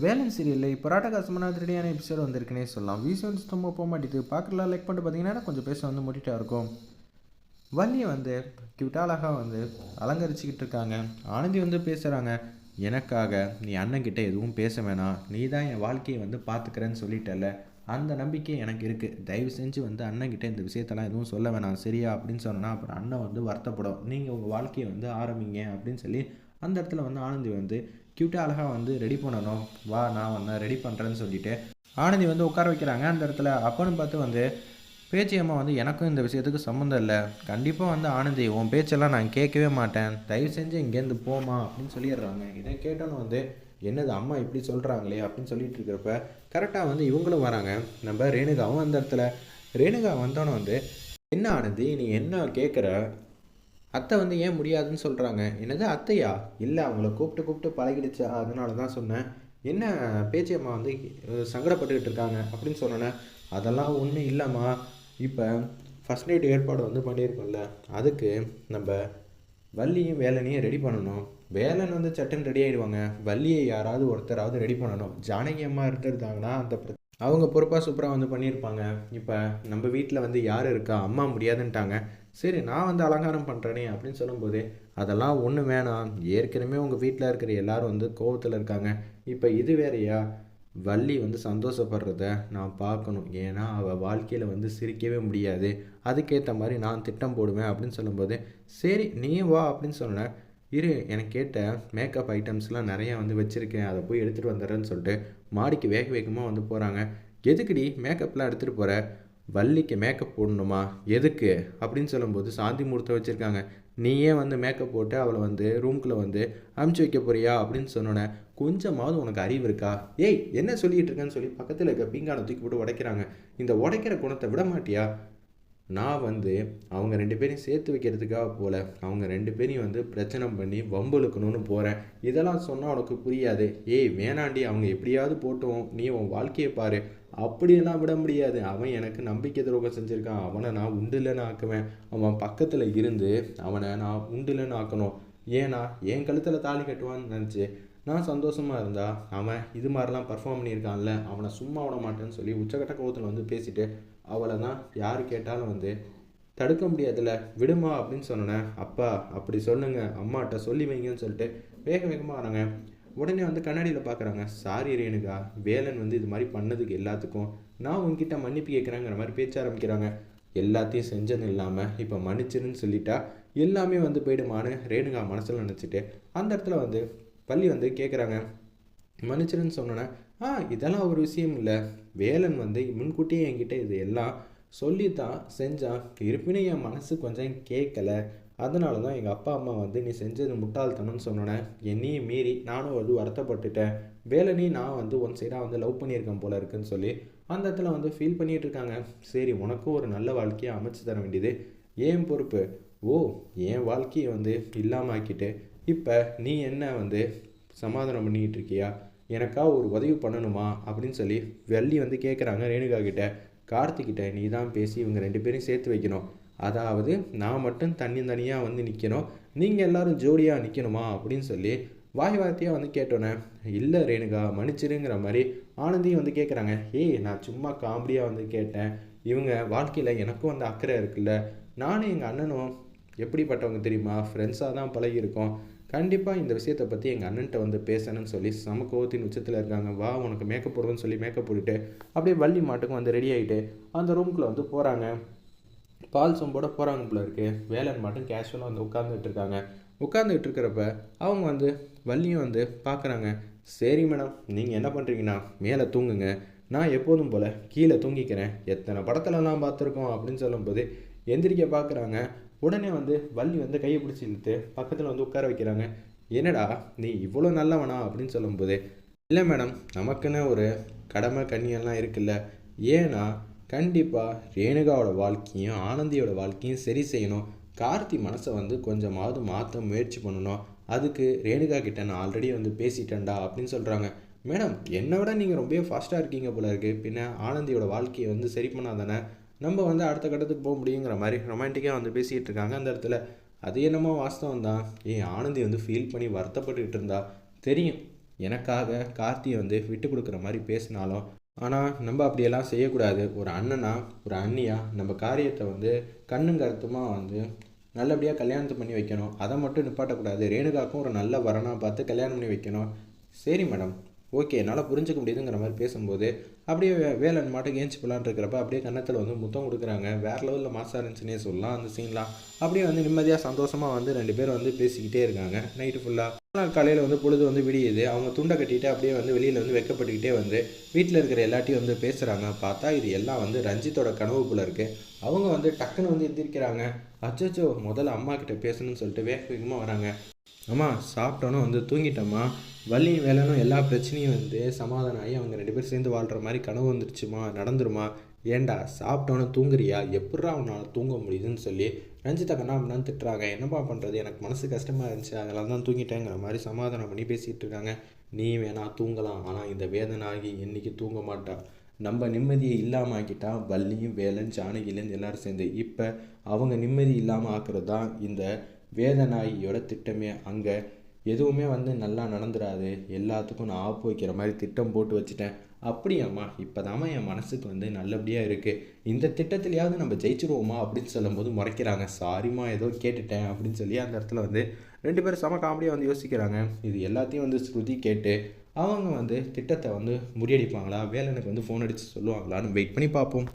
வேலன் சீரியலில். இப்போ ராட்டகாசமான திருடியான எபிசோட் வந்திருக்குனே சொல்லலாம். வீசி வந்து போக மாட்டேது பார்க்கலாம் லைக் பண்ணிட்டு பார்த்தீங்கன்னா கொஞ்சம் பேச வந்து முட்டிட்டா இருக்கும். வள்ளியை வந்து கியூட்டா அழகாக வந்து அலங்கரிச்சுக்கிட்டு இருக்காங்க. ஆனந்தி வந்து பேசுகிறாங்க எனக்காக நீ அண்ணன்கிட்ட எதுவும் பேச வேணாம். நீ தான் என் வாழ்க்கையை வந்து பார்த்துக்கிறேன்னு சொல்லிட்டல அந்த நம்பிக்கை எனக்கு இருக்குது தயவு செஞ்சு வந்து அண்ணன்கிட்ட இந்த விஷயத்தெல்லாம் எதுவும் சொல்ல வேணாம். சரியா? அப்படின்னு சொன்னால் அப்புறம் அண்ணன் வந்து வருத்தப்படும். நீங்கள் உங்கள் வாழ்க்கையை வந்து ஆரம்பிங்க. அப்படின்னு சொல்லி அந்த இடத்துல வந்து ஆனந்தி வந்து க்யூட்டாக அழகாக வந்து ரெடி பண்ணணும். வா நான் வந்து ரெடி பண்ணுறேன்னு சொல்லிட்டு ஆனந்தி வந்து உட்கார வைக்கிறாங்க. அந்த இடத்துல அப்பன்னு பார்த்து வந்து பேச்சியம்மா வந்து எனக்கும் இந்த விஷயத்துக்கு சம்மந்தம் இல்லை. கண்டிப்பாக வந்து ஆனந்தி உன் பேச்செல்லாம் நான் கேட்கவே மாட்டேன். தயவு செஞ்சு இங்கேருந்து போமா அப்படின்னு சொல்லிடுறாங்க. இதை கேட்டோன்னு வந்து என்னது அம்மா இப்படி சொல்கிறாங்களே அப்படின்னு சொல்லிட்டு இருக்கிறப்ப கரெக்டாக வந்து இவங்களும் வராங்க. நம்ம ரேணுகாவும் அந்த இடத்துல. ரேணுகா வந்தோன்னே வந்து என்ன ஆனந்தி நீ என்ன கேட்குற அத்தை வந்து ஏன் முடியாதுன்னு சொல்கிறாங்க என்னது அத்தையா? இல்லை அவங்கள கூப்பிட்டு கூப்பிட்டு பழகிடுச்சா? அதனால தான் சொன்னேன். என்ன பேச்சியம்மா வந்து சங்கடப்பட்டுக்கிட்டு இருக்காங்க அப்படின்னு சொன்னோன்னே அதெல்லாம் ஒன்றும் இல்லைம்மா. இப்போ ஃபஸ்ட் நைட் ஏற்பாடு வந்து பண்ணியிருக்கோம்ல. அதுக்கு நம்ம வள்ளியும் வேலனையும் ரெடி பண்ணணும். வேலன் வந்து சட்டன் ரெடி ஆகிடுவாங்க வள்ளியை யாராவது ஒருத்தராவது ரெடி பண்ணணும். ஜானகி அம்மா இருக்கிறதாங்கன்னா அந்த அவங்க பொறுப்பாக சூப்பராக வந்து பண்ணியிருப்பாங்க. இப்போ நம்ம வீட்டில் வந்து யார் இருக்கா? அம்மா முடியாதுன்ட்டாங்க. சரி நான் வந்து அலங்காரம் பண்ணுறேனே அப்படின்னு சொல்லும்போது அதெல்லாம் ஒன்றும் வேணாம். ஏற்கனவே உங்கள் வீட்டில் இருக்கிற எல்லாரும் வந்து கோவத்தில் இருக்காங்க. இப்போ இது வேறையா? வள்ளி வந்து சந்தோஷப்படுறத நான் பார்க்கணும். ஏன்னா அவள் வாழ்க்கையில் வந்து சிரிக்கவே முடியாது. அதுக்கேற்ற மாதிரி நான் திட்டம் போடுவேன். அப்படின்னு சொல்லும்போது சரி நீ வா அப்படின்னு சொன்னேன். இரு எனக்கு கேட்ட மேக்கப் ஐட்டம்ஸ்லாம் நிறையா வந்து வச்சுருக்கேன். அதை போய் எடுத்துகிட்டு வந்துடுறேன்னு சொல்லிட்டு மாடிக்கு வேக வேகமாக வந்து போகிறாங்க எதுக்குடி மேக்கப்லாம் எடுத்துகிட்டு போகிற வள்ளிக்கு மேக்கப் போடணுமா? எதுக்கு? அப்படின்னு சொல்லும்போது சாந்தி முகூர்த்தம் வச்சுருக்காங்க. நீயே வந்து மேக்கப் போட்டு அவளை வந்து ரூம்குள்ளே வந்து அமுச்சு வைக்க போறியா? அப்படின்னு சொன்னோன்னே கொஞ்சமாவது உனக்கு அறிவு இருக்கா? ஏய் என்ன சொல்லிட்டு இருக்கேன்னு சொல்லி பக்கத்தில் இருக்க பீங்கானை தூக்கி போட்டு உடைக்கிறாங்க. இந்த உடைக்கிற குணத்தை விட மாட்டியா? நான் வந்து அவங்க ரெண்டு பேரையும் சேர்த்து வைக்கிறதுக்காக போல அவங்க ரெண்டு பேரையும் வந்து பிரச்சனை பண்ணி வம்புழுக்கணும்னு போகிறேன் இதெல்லாம் சொன்னால் உனக்கு புரியாது. ஏய் வேணாண்டி அவங்க எப்படியாவது போட்டோம். நீ உன் வாழ்க்கையை பாரு. அப்படியெல்லாம் விட முடியாது. அவன் எனக்கு நம்பிக்கை துரோகம் செஞ்சுருக்கான். அவனை நான் உண்டுலன்னு ஆக்குவேன். அவன் பக்கத்தில் இருந்து அவனை நான் உண்டுலன்னு ஆக்கணும். ஏன்னா என் கழுத்தில் தாலி கட்டுவான்னு நினச்சி நான் சந்தோஷமாக இருந்தால் அவன் இது மாதிரிலாம் பர்ஃபார்ம் பண்ணியிருக்கான்ல. அவனை சும்மா விட மாட்டேன்னு சொல்லி உச்சக்கட்ட கோவத்தில் வந்து பேசிட்டு அவளை தான் யார் கேட்டாலும் வந்து தடுக்க முடியாதுல்ல விடுமா? அப்படின்னு சொன்னேன் அப்பா அப்படி சொல்லுங்க அம்மாட்ட சொல்லி வைங்கன்னு சொல்லிட்டு வேக வேகமாக வராங்க. உடனே வந்து கண்ணாடியில் பார்க்குறாங்க சாரி ரேணுகா வேலன் வந்து இது மாதிரி பண்ணதுக்கு எல்லாத்துக்கும் நான் உங்ககிட்ட மன்னிப்பு கேட்குறேங்கிற மாதிரி பேச்ச ஆரம்பிக்கிறாங்க. எல்லாத்தையும் செஞ்சது இல்லாமல் இப்போ மன்னிச்சிருன்னு சொல்லிட்டா எல்லாமே வந்து போயிடுமான்னு ரேணுகா மனசில் நினச்சிட்டு அந்த இடத்துல வந்து பள்ளி வந்து கேட்குறாங்க மன்னிச்சிருன்னு சொன்னோன்னே ஆ இதெல்லாம் ஒரு விஷயம் இல்லை. வேலன் வந்து முன்கூட்டியே என்கிட்ட இது எல்லாம் சொல்லி தான் செஞ்சான். இருப்பினும் என் மனசு கொஞ்சம் கேட்கல அதனால தான் எங்கள் அப்பா அம்மா வந்து நீ செஞ்சது முட்டாள்தனம்னு சொன்னோன்னே என்னையும் மீறி நானும் வந்து வருத்தப்பட்டுட்டேன். வேலனையும் நான் வந்து ஒன் சைடாக வந்து லவ் பண்ணியிருக்கேன் போல இருக்குன்னு சொல்லி அந்த இடத்துல வந்து ஃபீல் பண்ணிகிட்டு இருக்காங்க. சரி உனக்கும் ஒரு நல்ல வாழ்க்கையை அமைச்சு தர வேண்டியது ஏன் பொறுப்பு? ஓ என் வாழ்க்கையை வந்து இல்லாமல் ஆக்கிட்டு இப்போ நீ என்ன வந்து சமாதானம் பண்ணிக்கிட்டு இருக்கியா? எனக்கா ஒரு உதவி பண்ணணுமா? அப்படின்னு சொல்லி வள்ளி வந்து கேட்குறாங்க ரேணுகா கிட்ட. கார்த்திகிட்ட நீ தான் பேசி இவங்க ரெண்டு பேரையும் சேர்த்து வைக்கணும். அதாவது நான் மட்டும் தனி தனியாக வந்து நிற்கணும் நீங்கள் எல்லாரும் ஜோடியாக நிற்கணுமா அப்படின்னு சொல்லி வாய் வார்த்தையாக வந்து கேட்டோன்னே இல்லை ரேணுகா மன்னிச்சிருங்கிற மாதிரி ஆனந்தியும் வந்து கேட்குறாங்க ஏய் நான் சும்மா காமெடியாக வந்து கேட்டேன். இவங்க வாழ்க்கையில் எனக்கும் வந்து அக்கறை இருக்குல்ல. நானும் எங்கள் அண்ணனும் எப்படிப்பட்டவங்க தெரியுமா? ஃப்ரெண்ட்ஸாக தான் பழகியிருக்கோம். கண்டிப்பாக இந்த விஷயத்தை பற்றி எங்கள் அண்ணன்ட்ட வந்து பேசணும்னு சொல்லி சம கோவத்தின் உச்சத்தில் இருக்காங்க. வா உனக்கு மேக்கப் போடுவேன்னு சொல்லி மேக்கப் போட்டுட்டு அப்படியே வள்ளி மாட்டுக்கும் வந்து ரெடி ஆகிட்டு அந்த ரூம்குள்ளே வந்து போகிறாங்க பால் சொம்போட போகிறாங்க போல இருக்கு. வேலன் மட்டும் கேஷுவலாக வந்து உட்காந்துட்டு இருக்காங்க. உட்காந்துக்கிட்டு இருக்கிறப்ப அவங்க வந்து வள்ளியும் வந்து பார்க்குறாங்க சரி மேடம் நீங்கள் என்ன பண்ணுறீங்கன்னா மேலே தூங்குங்க. நான் எப்போதும் போல் கீழே தூங்கிக்கிறேன். எத்தனை படத்துலலாம் பார்த்துருக்கோம் அப்படின்னு சொல்லும்போது எந்திரிக்க பார்க்குறாங்க உடனே வந்து வள்ளி வந்து கையை பிடிச்சி இழுத்து பக்கத்தில் வந்து உட்கார வைக்கிறாங்க. என்னடா நீ இவ்வளோ நல்லவனா? அப்படின்னு சொல்லும்போது இல்லை மேடம் நமக்குன்னு ஒரு கடமை கண்ணியெல்லாம் இருக்குல்ல. ஏன்னா கண்டிப்பாக ரேணுகாவோட வாழ்க்கையும் ஆனந்தியோட வாழ்க்கையும் சரி செய்யணும். கார்த்தி மனசை வந்து கொஞ்சமாவது மாற்ற முயற்சி பண்ணணும். அதுக்கு ரேணுகா கிட்ட நான் ஆல்ரெடி வந்து பேசிட்டேன்டா அப்படின்னு சொல்கிறாங்க மேடம் என்னை விட நீங்கள் ரொம்பவே ஃபாஸ்ட்டாக இருக்கீங்க போல இருக்குது பின்ன ஆனந்தியோட வாழ்க்கையை வந்து சரி பண்ணாதானே? நம்ம வந்து அடுத்த கட்டத்துக்கு போக முடியுங்கிற மாதிரி ரொமான்டிக்காக வந்து பேசிகிட்டு இருக்காங்க. அந்த இடத்துல அது என்னமோ வாஸ்தவம் தான் ஏன் ஆனந்தி வந்து ஃபீல் பண்ணி வருத்தப்பட்டுக்கிட்டு இருந்தா தெரியும். எனக்காக கார்த்தியை வந்து விட்டு கொடுக்குற மாதிரி பேசினாலும் ஆனால் நம்ம அப்படியெல்லாம் செய்யக்கூடாது. ஒரு அண்ணனா ஒரு அண்ணியா நம்ம காரியத்தை வந்து கண்ணும் கருத்துமாக வந்து நல்லபடியாக கல்யாணத்தை பண்ணி வைக்கணும். அதை மட்டும் நிப்பாட்டக்கூடாது. ரேணுகாக்கும் ஒரு நல்ல வரனாக பார்த்து கல்யாணம் பண்ணி வைக்கணும். சரி மேடம் ஓகே என்னால் புரிஞ்சுக்க முடியுதுங்கிற மாதிரி பேசும்போது அப்படியே வே வேலன் மாட்டுக்கு ஏஞ்சி போலான்னு இருக்கிறப்ப அப்படியே கன்னத்தில் வந்து முத்தம் கொடுக்குறாங்க. வேறு லெவலில் மாசாக இருந்துச்சுன்னே சொல்லலாம் அந்த சீன்லாம் அப்படியே வந்து நிம்மதியாக சந்தோஷமாக வந்து ரெண்டு பேரும் வந்து பேசிக்கிட்டே இருக்காங்க. நைட்டு ஃபுல்லாக நாள் காலையில் வந்து பொழுது வந்து விடியுது. அவங்க துண்டை கட்டிட்டு அப்படியே வந்து வெளியில் வந்து வெக்கப்பட்டுக்கிட்டே வந்து வீட்டில் இருக்கிற எல்லாத்தையும் வந்து பேசுகிறாங்க பார்த்தா இது எல்லாம் வந்து ரஞ்சித்தோட கனவுக்குள்ளே இருக்குது அவங்க வந்து டக்குன்னு வந்து எந்திரிக்கிறாங்க. அச்சோ முதல்ல அம்மா கிட்ட பேசணும்னு சொல்லிட்டு வேக வேகமாக வராங்க. அம்மா சாப்பிட்டோன்னு வந்து தூங்கிட்டோம்மா. வள்ளி வேலைனும் எல்லா பிரச்சனையும் வந்து சமாதானம் ஆகி அவங்க ரெண்டு பேரும் சேர்ந்து வாழ்கிற மாதிரி கனவு வந்துருச்சுமா நடந்துருமா? ஏன்டா சாப்பிட்டோன்னு தூங்குறியா? எப்பட்றா அவனால் தூங்க முடியுதுன்னு சொல்லி ரஞ்சிதா கண்ணா அப்படின்னு திட்டுறாங்க. என்னப்பா பண்ணுறது எனக்கு மனசு கஷ்டமாக இருந்துச்சு. அதனால தான் தூங்கிட்டேங்கிற மாதிரி சமாதானம் பண்ணி பேசிகிட்டு இருக்காங்க. நீ வேணா தூங்கலாம். ஆனால் இந்த வேதனை ஆகி என்றைக்கு தூங்க மாட்டா? நம்ம நிம்மதியை இல்லாமல் ஆக்கிட்டா வள்ளியும் வேலன் ஜானகிலேருந்து எல்லோரும் சேர்ந்து இப்போ அவங்க நிம்மதி இல்லாமல் ஆக்குறது தான் இந்த வேதநாயியோட திட்டமே அங்கே எதுவுமே வந்து நல்லா நடந்துடாது எல்லாத்துக்கும் நான் ஆப்பு வைக்கிற மாதிரி திட்டம் போட்டு வச்சுட்டேன். அப்படியாம்மா இப்போதாம்மா என் மனசுக்கு வந்து நல்லபடியாக இருக்குது இந்த திட்டத்திலையாவது நம்ம ஜெயிச்சிருவோமா அப்படின்னு சொல்லும்போது முறைக்கிறாங்க. சாரிம்மா ஏதோ கேட்டுட்டேன் அப்படின்னு சொல்லி அந்த இடத்துல வந்து ரெண்டு பேரும் செம காமெடியாக வந்து யோசிக்கிறாங்க. இது எல்லாத்தையும் வந்து ஸ்ருதி கேட்டு அவங்க வந்து திட்டத்தை வந்து முறியடிப்பாங்களா? வேலனுக்கு வந்து ஃபோன் அடித்து சொல்லுவாங்களான்னு வெயிட் பண்ணி பார்ப்போம்.